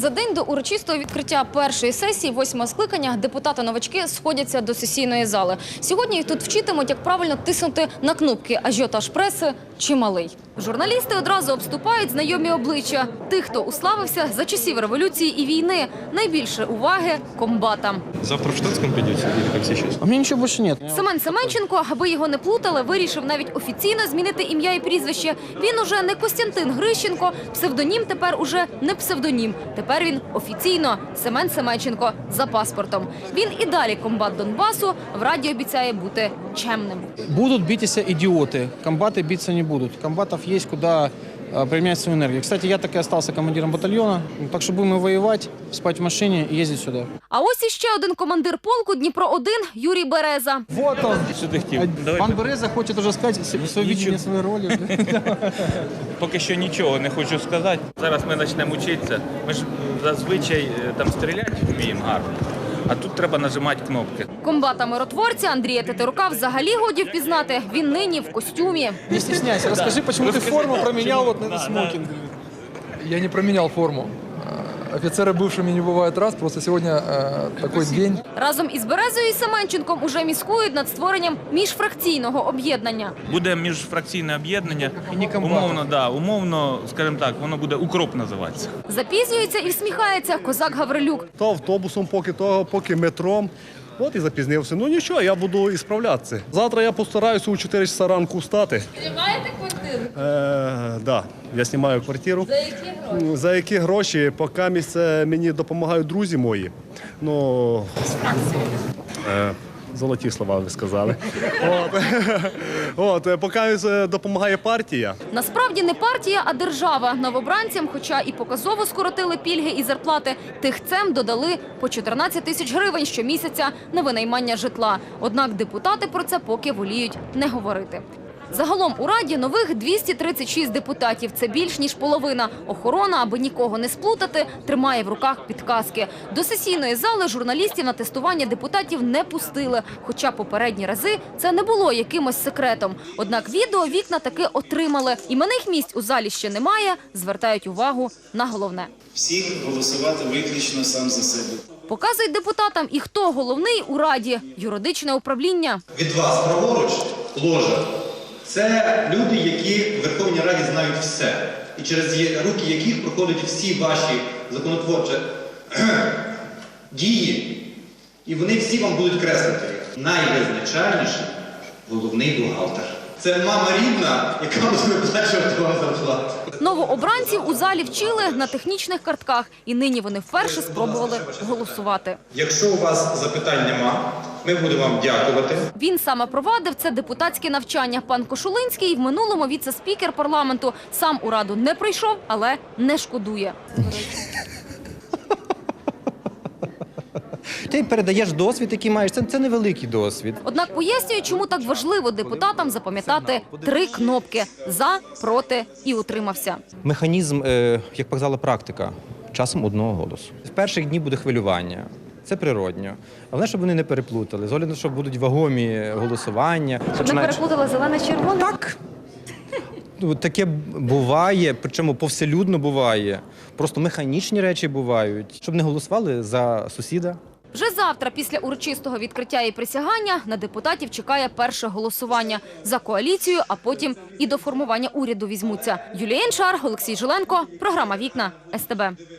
За день до урочистого відкриття першої сесії восьмого скликання депутати-новачки сходяться до сесійної зали. Сьогодні їх тут вчитимуть, як правильно тиснути на кнопки ажіотаж преси чималий. Журналісти одразу обступають знайомі обличчя тих, хто уславився за часів революції і війни. Найбільше уваги комбатам. Завтра в штатском придете или как? А у меня ничего больше нет. Семен Семенченко, аби його не плутали, вирішив навіть офіційно змінити ім'я і прізвище. Він уже не Костянтин Грищенко, псевдонім тепер уже не псевдонім. Тепер він офіційно Семен Семенченко за паспортом. Він і далі комбат Донбасу. В раді обіцяє бути чемним. Будут битися идиоты. Комбаты биться не будут. Комбатов есть куда э, применять свою энергию. Кстати, я так и остался командиром батальона. Так что будем и воевать, спать в машине и ездить сюда. А ось іще один командир полку Дніпро 1 Юрій Береза. Вот он. Що ти хотів? Пан Береза хочет уже сказать с- свое видение своей. Поки що нічого не хочу сказати. Зараз ми почнемо вчитися. Ми ж зазвичай е, там стріляти вміємо гарно, а тут треба нажимати кнопки. Комбата миротворця Андрія Тетерука взагалі годі впізнати. Він нині в костюмі. Не стесняйся, розкажи, чому ти форму проміняв вот на смокінг. Я не проміняв форму. Э, Офицеры бывшими не бывает раз, просто сегодня э, такой день. Разом із Березою і Семенченком уже міскують над створенням міжфракційного об'єднання. Буде міжфракційне об'єднання. І не комбат. Умовно, да, умовно, скажімо так, воно буде укроп називатися. Запізнюється і всміхається козак Гаврилюк. то автобусом, поки то, поки метром. От і запізнився. Ну нічого, я буду і справлятися. Завтра я постараюся у 4 часа ранку встати. Знімаєте квартиру? Е, да, я знімаю квартиру. За які гроші? За які гроші? Поки місце мені допомагають друзі мої. Ну, е, золоті слова ви сказали. От, От, е, поки е, допомагає партія. Насправді не партія, а держава. Новобранцям, хоча і показово скоротили пільги і зарплати, тихцем додали по 14 тисяч гривень щомісяця на винаймання житла. Однак депутати про це поки воліють не говорити. Загалом у раді нових 236 депутатів. Це більш ніж половина. Охорона, аби нікого не сплутати, тримає в руках підказки. До сесійної зали журналістів на тестування депутатів не пустили. Хоча попередні рази це не було якимось секретом. Однак відео вікна таки отримали. Іменних місць у залі ще немає. Звертають увагу на головне. всіх голосувати виключно сам за себе. Показують депутатам і хто головний у раді юридичне управління. Від вас праворуч ложа. Це люди, які в Верховній Раді знають все. І через руки яких проходять всі ваші законотворчі дії. І вони всі вам будуть креслити. Найвизначальніший головний бухгалтер. Це мама рідна, яка буде виплачувати вам зарплату. Новообранців у залі вчили на технічних картках, і нині вони вперше спробували голосувати. Якщо у вас запитань нема, ми будемо вам дякувати. Він саме провадив це депутатське навчання. Пан Кошулинський в минулому віце-спікер парламенту сам у раду не прийшов, але не шкодує. Ти передаєш досвід, який маєш. Це, це невеликий досвід. Однак пояснює, чому так важливо депутатам запам'ятати три кнопки за, проти і утримався. Механізм, е, як показала практика, часом одного голосу. В перших днів буде хвилювання. Це природньо. Головне, щоб вони не переплутали. З огляду, що будуть вагомі голосування. Починають- переплутали зелене червоне. Так. Ну, Таке буває, причому повселюдно буває. Просто механічні речі бувають, щоб не голосували за сусіда. Вже завтра, після урочистого відкриття і присягання, на депутатів чекає перше голосування за коаліцію, а потім і до формування уряду візьмуться. Юлія Янчар, Олексій Жиленко, програма Вікна СТБ.